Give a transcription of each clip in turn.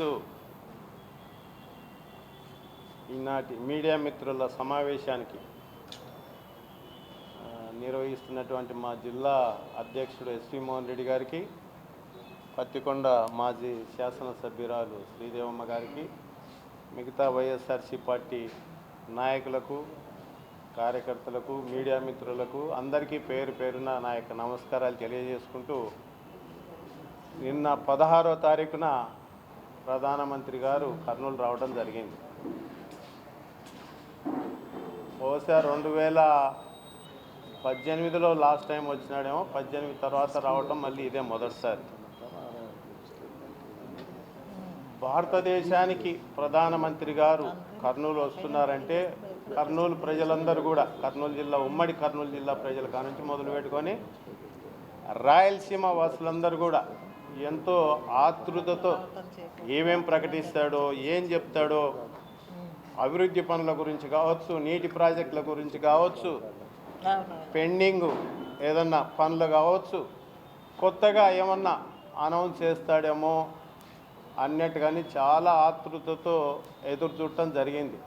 చేస్తూ ఈనాటి మీడియా మిత్రుల సమావేశానికి నిర్వహిస్తున్నటువంటి మా జిల్లా అధ్యక్షుడు ఎస్వి మోహన్ రెడ్డి గారికి పత్తికొండ మాజీ శాసనసభ్యురాలు శ్రీదేవమ్మ గారికి మిగతా వైఎస్ఆర్సీ పార్టీ నాయకులకు కార్యకర్తలకు మీడియా మిత్రులకు అందరికీ పేరు పేరున నా యొక్క నమస్కారాలు తెలియజేసుకుంటూ నిన్న పదహారో తారీఖున ప్రధానమంత్రి గారు కర్నూలు రావడం జరిగింది. బహుశా రెండు వేల పద్దెనిమిదిలో లాస్ట్ టైం వచ్చినాడేమో పద్దెనిమిది తర్వాత రావటం మళ్ళీ ఇదే మొదటిసారి. భారతదేశానికి ప్రధానమంత్రి గారు కర్నూలు వస్తున్నారంటే కర్నూలు ప్రజలందరూ కూడా కర్నూలు జిల్లా ఉమ్మడి కర్నూలు జిల్లా ప్రజల కానుంచి మొదలు పెట్టుకొని రాయలసీమ వాసులందరూ కూడా ఎంతో ఆతృతతో ఏమేం ప్రకటిస్తాడో ఏం చెప్తాడో అభివృద్ధి పనుల గురించి కావచ్చు నీటి ప్రాజెక్టుల గురించి కావచ్చు పెండింగ్ ఏదన్నా పనులు కావచ్చు కొత్తగా ఏమన్నా అనౌన్స్ చేస్తాడేమో అన్నట్టుగాని చాలా ఆతృతతో ఎదురు చూడటం జరిగింది.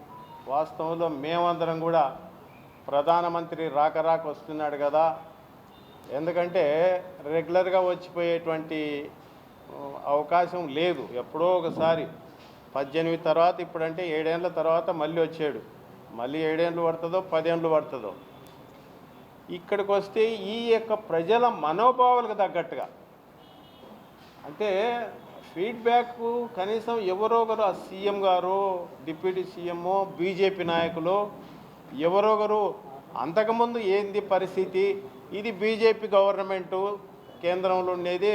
వాస్తవంలో మేమందరం కూడా ప్రధానమంత్రి రాక రాక వస్తున్నాడు కదా ఎందుకంటే రెగ్యులర్గా వచ్చిపోయేటువంటి అవకాశం లేదు. ఎప్పుడో ఒకసారి. పద్దెనిమిది తర్వాత ఇప్పుడంటే ఏడేళ్ళ తర్వాత మళ్ళీ వచ్చాడు. మళ్ళీ ఏడేళ్ళు పడుతుందో పదేళ్ళు పడుతుందో. ఇక్కడికి వస్తే ఈ యొక్క ప్రజల మనోభావాలకు తగ్గట్టుగా. అంటే ఫీడ్బ్యాక్ కనీసం ఎవరో ఒకరు ఆ సీఎం గారు డిప్యూటీ సీఎం బీజేపీ నాయకులు ఎవరో ఒకరు అంతకుముందు ఏంది పరిస్థితి? ఇది బీజేపీ గవర్నమెంటు కేంద్రంలో ఉండేది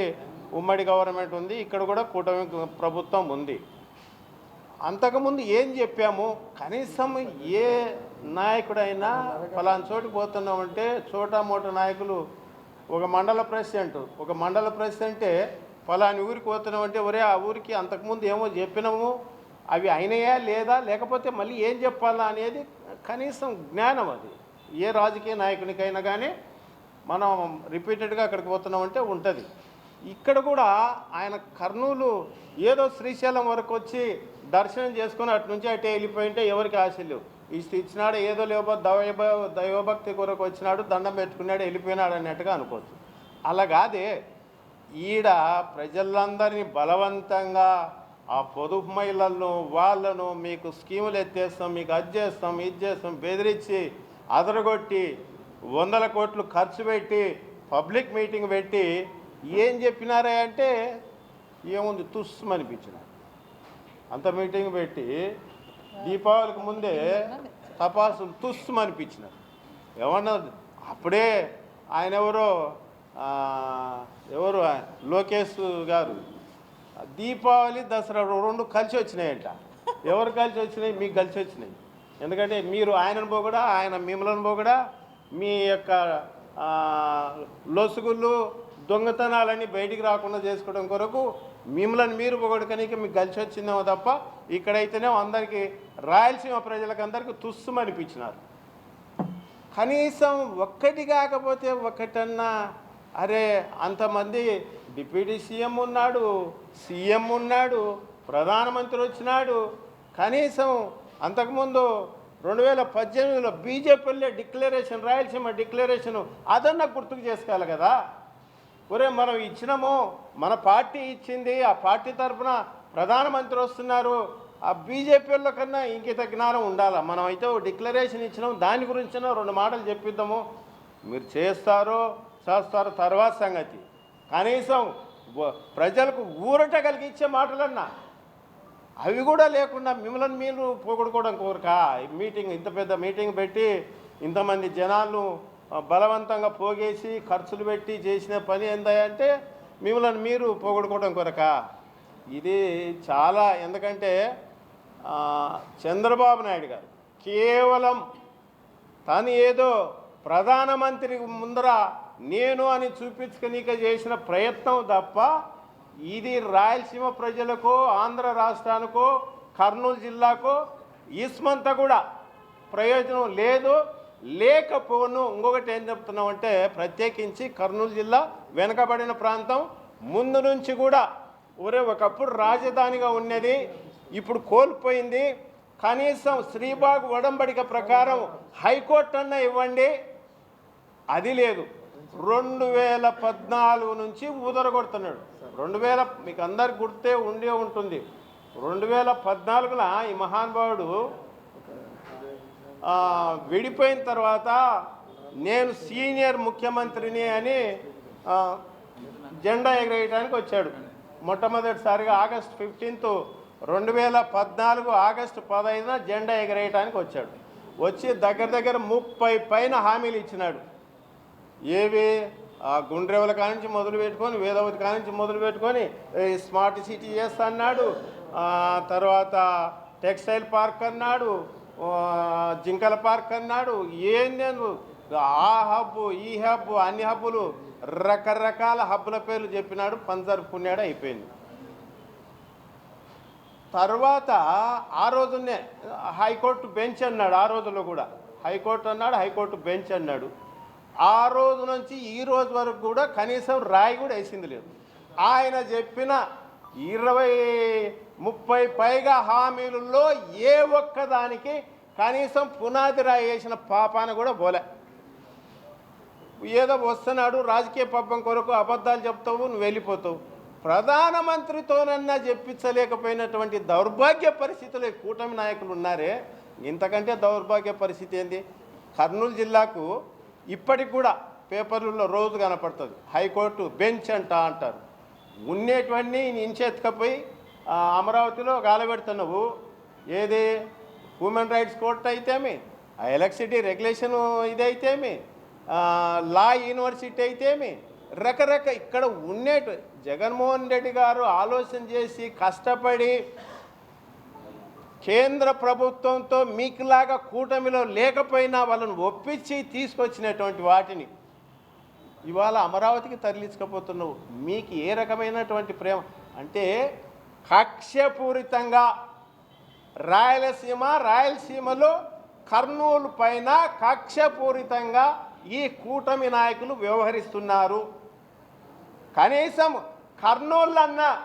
ఉమ్మడి గవర్నమెంట్ ఉంది. ఇక్కడ కూడా కూటమి ప్రభుత్వం ఉంది. అంతకుముందు ఏం చెప్పాము? కనీసం ఏ నాయకుడైనా ఫలానా చోటుకు పోతున్నామంటే చోటా మోట నాయకులు ఒక మండల ప్రెసిడెంట్ ఒక మండల ప్రెసిడెంటే ఫలాని ఊరికి పోతున్నామంటే ఒరే ఆ ఊరికి అంతకుముందు ఏమో చెప్పినాము? అవి అయినాయా లేదా? లేకపోతే మళ్ళీ ఏం చెప్పాలా అనేది కనీసం జ్ఞానం అది. ఏ రాజకీయ నాయకునికైనా కానీ మనం రిపీటెడ్గా అక్కడికి పోతున్నామంటే ఉంటుంది. ఇక్కడ కూడా ఆయన కర్నూలు ఏదో శ్రీశైలం వరకు వచ్చి దర్శనం చేసుకుని అటు నుంచి అటే వెళ్ళిపోయింటే ఎవరికి ఆశ లేవు. ఇష్ట ఇచ్చినాడు ఏదో లేవో దైవ దైవభక్తి కొరకు వచ్చినాడు దండం పెట్టుకున్నాడు వెళ్ళిపోయినాడు అన్నట్టుగా అనుకోవచ్చు. అలా కాదే. ఈడ ప్రజలందరినీ బలవంతంగా ఆ పొదుపు మహిళలను వాళ్ళను మీకు స్కీములు ఎత్తేస్తాం మీకు అది చేస్తాం ఇది చేస్తాం బెదిరించి అదరగొట్టి వందల కోట్లు ఖర్చు పెట్టి పబ్లిక్ మీటింగ్ పెట్టి ఏం చెప్పినారే అంటే ఏముంది తుస్సు అనిపించిన అంత మీటింగ్ పెట్టి దీపావళికి ముందే తపాసులు తుస్సు అనిపించినారు. ఏమన్నా అప్పుడే ఆయన ఎవరో ఎవరు లోకేష్ గారు దీపావళి దసరా రెండు కలిసి వచ్చినాయంట. ఎవరు కలిసి వచ్చినాయి? మీకు కలిసి వచ్చినాయి. ఎందుకంటే మీరు ఆయనను పోగడా ఆయన మిమ్మల్ని పోగడా మీ యొక్క లొసుగులు దొంగతనాలన్నీ బయటికి రాకుండా చేసుకోవడం కొరకు మిమ్మల్ని మీరు పొగడుకనికి మీకు కలిసి వచ్చిందేమో తప్ప ఇక్కడైతేనే అందరికీ రాయలసీమ ప్రజలకు అందరికీ తుస్సుమనిపించినారు. అనిపించినారు కనీసం ఒక్కటి కాకపోతే ఒకటన్నా అరే అంతమంది డిప్యూటీ సీఎం ఉన్నాడు సీఎం ఉన్నాడు ప్రధానమంత్రి వచ్చినాడు కనీసం అంతకుముందు రెండు వేల పద్దెనిమిదిలో బీజేపీలో డిక్లరేషన్ రాయలసీమ డిక్లరేషన్ అదన్నా గుర్తుకు చేసుకోవాలి కదా. ఒరే మనం ఇచ్చినాము మన పార్టీ ఇచ్చింది ఆ పార్టీ తరఫున ప్రధానమంత్రి వస్తున్నారు ఆ బీజేపీలో కన్నా ఇంకిత జ్ఞానం ఉండాలా? మనం అయితే డిక్లరేషన్ ఇచ్చినాం దాని గురించిన రెండు మాటలు చెప్పిద్దాము. మీరు చేస్తారో చేస్తారో తర్వాత సంగతి. కనీసం ప్రజలకు ఊరట కలిగించే మాటలన్నా. అవి కూడా లేకుండా మిమ్మల్ని మీరు పోగొట్టుకోవడం కోరక. మీటింగ్ ఇంత పెద్ద మీటింగ్ పెట్టి ఇంతమంది జనాలను బలవంతంగా పోగేసి ఖర్చులు పెట్టి చేసిన పని ఏందంటే మిమ్మల్ని మీరు పోగొట్టుకోవడం కొరక. ఇది చాలా ఎందుకంటే చంద్రబాబు నాయుడు గారు కేవలం తను ఏదో ప్రధానమంత్రి ముందర నేను అని చూపించుకునిక చేసిన ప్రయత్నం తప్ప ఇది రాయలసీమ ప్రజలకు ఆంధ్ర రాష్ట్రానికో కర్నూలు జిల్లాకో ఇస్మంతా కూడా ప్రయోజనం లేదు. లేకపోను ఇంకొకటి ఏం చెప్తున్నామంటే ప్రత్యేకించి కర్నూలు జిల్లా వెనకబడిన ప్రాంతం. ముందు నుంచి కూడా ఒరే ఒకప్పుడు రాజధానిగా ఉన్నది ఇప్పుడు కోల్పోయింది. కనీసం శ్రీబాగ్ ఒడంబడిక ప్రకారం హైకోర్టు అన్న ఇవ్వండి. అది లేదు. రెండు వేల పద్నాలుగు నుంచి ఊదరగొడుతున్నాడు. రెండు వేల మీకు అందరికి గుర్తే ఉండే ఉంటుంది. రెండు వేల పద్నాలుగున ఈ మహానుభావుడు విడిపోయిన తర్వాత నేను సీనియర్ ముఖ్యమంత్రిని అని జెండా ఎగరేయడానికి వచ్చాడు. మొట్టమొదటిసారిగా ఆగస్ట్ ఫిఫ్టీన్త్ రెండు వేల పద్నాలుగు ఆగస్టు పదహైదున జెండా ఎగరేయటానికి వచ్చాడు. వచ్చి దగ్గర దగ్గర ముప్పై పైన హామీలు ఇచ్చినాడు. ఏవి? ఆ గుండ్రేవుల కానించి మొదలు పెట్టుకొని వేదవతి కానించి మొదలు పెట్టుకొని స్మార్ట్ సిటీ చేస్తా అన్నాడు తర్వాత టెక్స్టైల్ పార్క్ అన్నాడు జింకల పార్క్ అన్నాడు ఏం నేను ఆ హబ్బు ఈ హబ్బు అన్ని హబ్బులు రకరకాల హబ్బుల పేర్లు చెప్పినాడు పంచర్ పుణ్యాడు అయిపోయింది. తర్వాత ఆ రోజునే హైకోర్టు బెంచ్ అన్నాడు ఆ రోజుల్లో కూడా. హైకోర్టు అన్నాడు హైకోర్టు బెంచ్ అన్నాడు. ఆ రోజు నుంచి ఈ రోజు వరకు కూడా కనీసం రాయి కూడా వేసింది లేదు. ఆయన చెప్పిన ఇరవై ముప్పై పైగా హామీలలో ఏ ఒక్కదానికి కనీసం పునాది రాయి వేసిన పాపాన కూడా పోలే. ఏదో వస్తున్నాడు రాజకీయ పబ్బం కొరకు అబద్ధాలు చెప్తావు నువ్వు వెళ్ళిపోతావు. ప్రధానమంత్రితోనన్నా చెప్పించలేకపోయినటువంటి దౌర్భాగ్య పరిస్థితులు కూటమి నాయకులు ఉన్నారే ఇంతకంటే దౌర్భాగ్య పరిస్థితి ఏంది? కర్నూలు జిల్లాకు ఇప్పటికి కూడా పేపర్లలో రోజు కనపడుతుంది. హైకోర్టు బెంచ్ అంట అంటారు. ఉండేటివన్నీ ఇంచెత్తుకపోయి అమరావతిలో గాలబెడుతున్నావు. ఏది? హ్యూమన్ రైట్స్ కోర్ట్ అయితేమి? ఆ ఎలక్ట్రిసిటీ రెగ్యులేషన్ ఇదైతేమి? లా యూనివర్సిటీ అయితేమి? రకరక ఇక్కడ ఉండేటి జగన్మోహన్ రెడ్డి గారు ఆలోచన చేసి కష్టపడి కేంద్ర ప్రభుత్వంతో మీకులాగా కూటమిలో లేకపోయినా వాళ్ళని ఒప్పించి తీసుకొచ్చినటువంటి వాటిని ఇవాళ అమరావతికి తరలించకపోతున్నావు. మీకు ఏ రకమైనటువంటి ప్రేమ? అంటే కక్ష్యపూరితంగా రాయలసీమ రాయలసీమలో కర్నూలు పైన కక్షపూరితంగా ఈ కూటమి నాయకులు వ్యవహరిస్తున్నారు. కనీసం కర్నూలు అన్న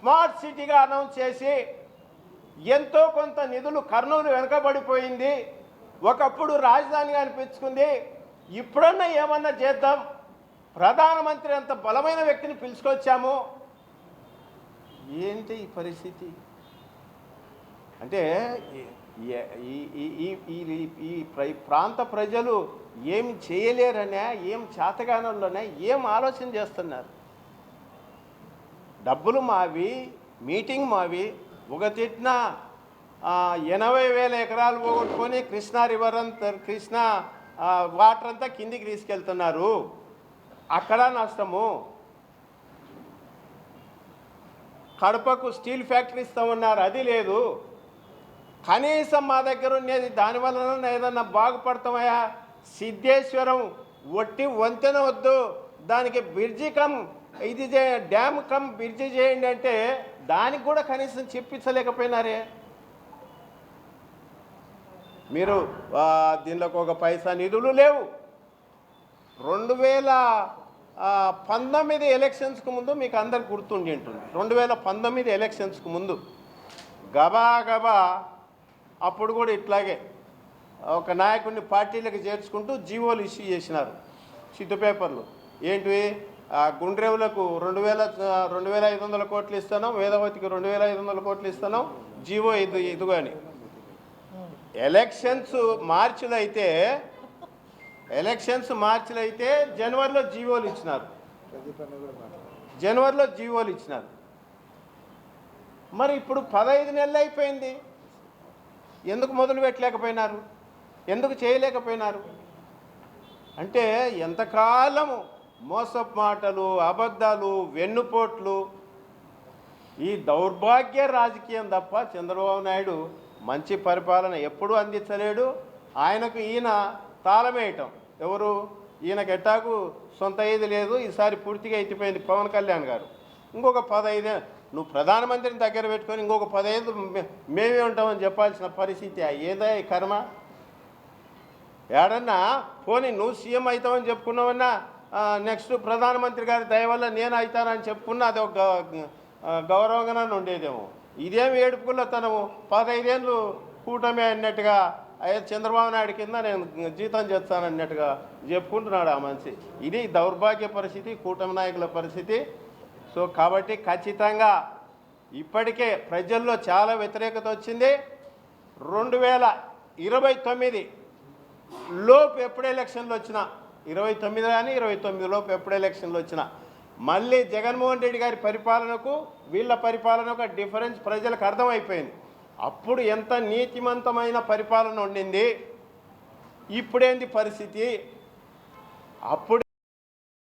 స్మార్ట్ సిటీగా అనౌన్స్ చేసి ఎంతో కొంత నిధులు కర్నూలు వెనకబడిపోయింది. ఒకప్పుడు రాజధానిగా అనిపించుకుంది. ఇప్పుడన్నా ఏమన్నా చేద్దాం. ప్రధానమంత్రి అంత బలమైన వ్యక్తిని పిలుచుకొచ్చాము. ఏంటి ఈ పరిస్థితి? అంటే ఈ- ఈ- ఈ- ఈ- ప్ర- ప్రాంత ప్రజలు ఏం చేయలేరనే ఏం చేతగానంలోనే ఏం ఆలోచన చేస్తున్నారు? డబ్బులు మావి మీటింగ్ మావి ఒక తిట్టిన ఎనభై వేల ఎకరాలు పోగొట్టుకొని కృష్ణా రివర్ అంతా కృష్ణా వాటర్ అంతా కిందికి తీసుకెళ్తున్నారు. అక్కడ నష్టము. కడపకు స్టీల్ ఫ్యాక్టరీ ఇస్తామన్నారు అది లేదు. కనీసం మా దగ్గర ఉండేది దానివల్ల ఏదన్నా బాగుపడతామయ్యా? సిద్ధేశ్వరం ఒట్టి వంతెన వద్దు. దానికి బ్రిడ్జి కమ్ ఇది చే డ్యామ్ కమ్ బ్రిడ్జి చేయండి అంటే దానికి కూడా కనీసం చెప్పించలేకపోయినారే. మీరు దీనిలోకి ఒక పైసా నిధులు లేవు. రెండు వేల పంతొమ్మిది ఎలక్షన్స్కు ముందు మీకు అందరు గుర్తుండి ఉంటుంది రెండు వేల పంతొమ్మిది ఎలక్షన్స్కు ముందు గబా గబా అప్పుడు కూడా ఇట్లాగే ఒక నాయకుడిని పార్టీలకు చేర్చుకుంటూ జీవోలు ఇష్యూ చేసినారు. చిట్టు పేపర్లు. ఏంటివి? గుండ్రేవులకు రెండు వేల రెండు వేల ఐదు వందల కోట్లు ఇస్తాను వేదవతికి రెండు వేల ఐదు వందల కోట్లు ఇస్తాను జీవో ఇది ఇదిగో అని. ఎలక్షన్స్ మార్చిలో అయితే ఎలక్షన్స్ మార్చిలో అయితే జనవరిలో జీవోలు ఇచ్చినారు. జనవరిలో జీవోలు ఇచ్చినారు. మరి ఇప్పుడు పదహైదు నెలలు అయిపోయింది. ఎందుకు మొదలు పెట్టలేకపోయినారు? ఎందుకు చేయలేకపోయినారు? అంటే ఎంతకాలము మోసపు మాటలు అబద్ధాలు వెన్నుపోట్లు. ఈ దౌర్భాగ్య రాజకీయం తప్ప చంద్రబాబు నాయుడు మంచి పరిపాలన ఎప్పుడూ అందించలేడు. ఆయనకు ఈయన తాళమేయటం ఎవరు? ఈయనకు ఎట్టాకు సొంత ఏది లేదు. ఈసారి పూర్తిగా ఎత్తిపోయింది పవన్ కళ్యాణ్ గారు. ఇంకొక పదహైదు నువ్వు ప్రధానమంత్రిని దగ్గర పెట్టుకొని ఇంకొక పదహైదు మేమే ఉంటామని చెప్పాల్సిన పరిస్థితి ఏదా ఈ కర్మ? ఏడన్నా పోనీ నువ్వు సీఎం అవుతావని చెప్పుకున్నావన్నా నెక్స్ట్ ప్రధానమంత్రి గారి దయ వల్ల నేను అవుతానని చెప్పుకున్నా అది ఒక ఆ, గౌరవంగానే ఉండేదేమో. ఇదేమి ఏడుపుకుల్లతనము? పదహైదేళ్ళు కూటమి అన్నట్టుగా అయ్యా చంద్రబాబు నాయుడు కింద నేను జీతం చేస్తానన్నట్టుగా చెప్పుకుంటున్నాడు ఆ మనిషి. ఇది దౌర్భాగ్య పరిస్థితి కూటమి నాయకుల పరిస్థితి. సో కాబట్టి ఖచ్చితంగా ఇప్పటికే ప్రజల్లో చాలా వ్యతిరేకత వచ్చింది. రెండు వేల ఇరవై తొమ్మిది లోపు ఎప్పుడు ఎలక్షన్లు వచ్చినా ఇరవై తొమ్మిది కానీ ఇరవై తొమ్మిది లోపు ఎప్పుడు ఎలక్షన్లు వచ్చినా. మళ్ళీ జగన్మోహన్ రెడ్డి గారి పరిపాలనకు వీళ్ళ పరిపాలనకు డిఫరెన్స్ ప్రజలకు అర్థమైపోయింది. అప్పుడు ఎంత నీతిమంతమైన పరిపాలన ఉండింది? ఇప్పుడేంది పరిస్థితి? అప్పుడు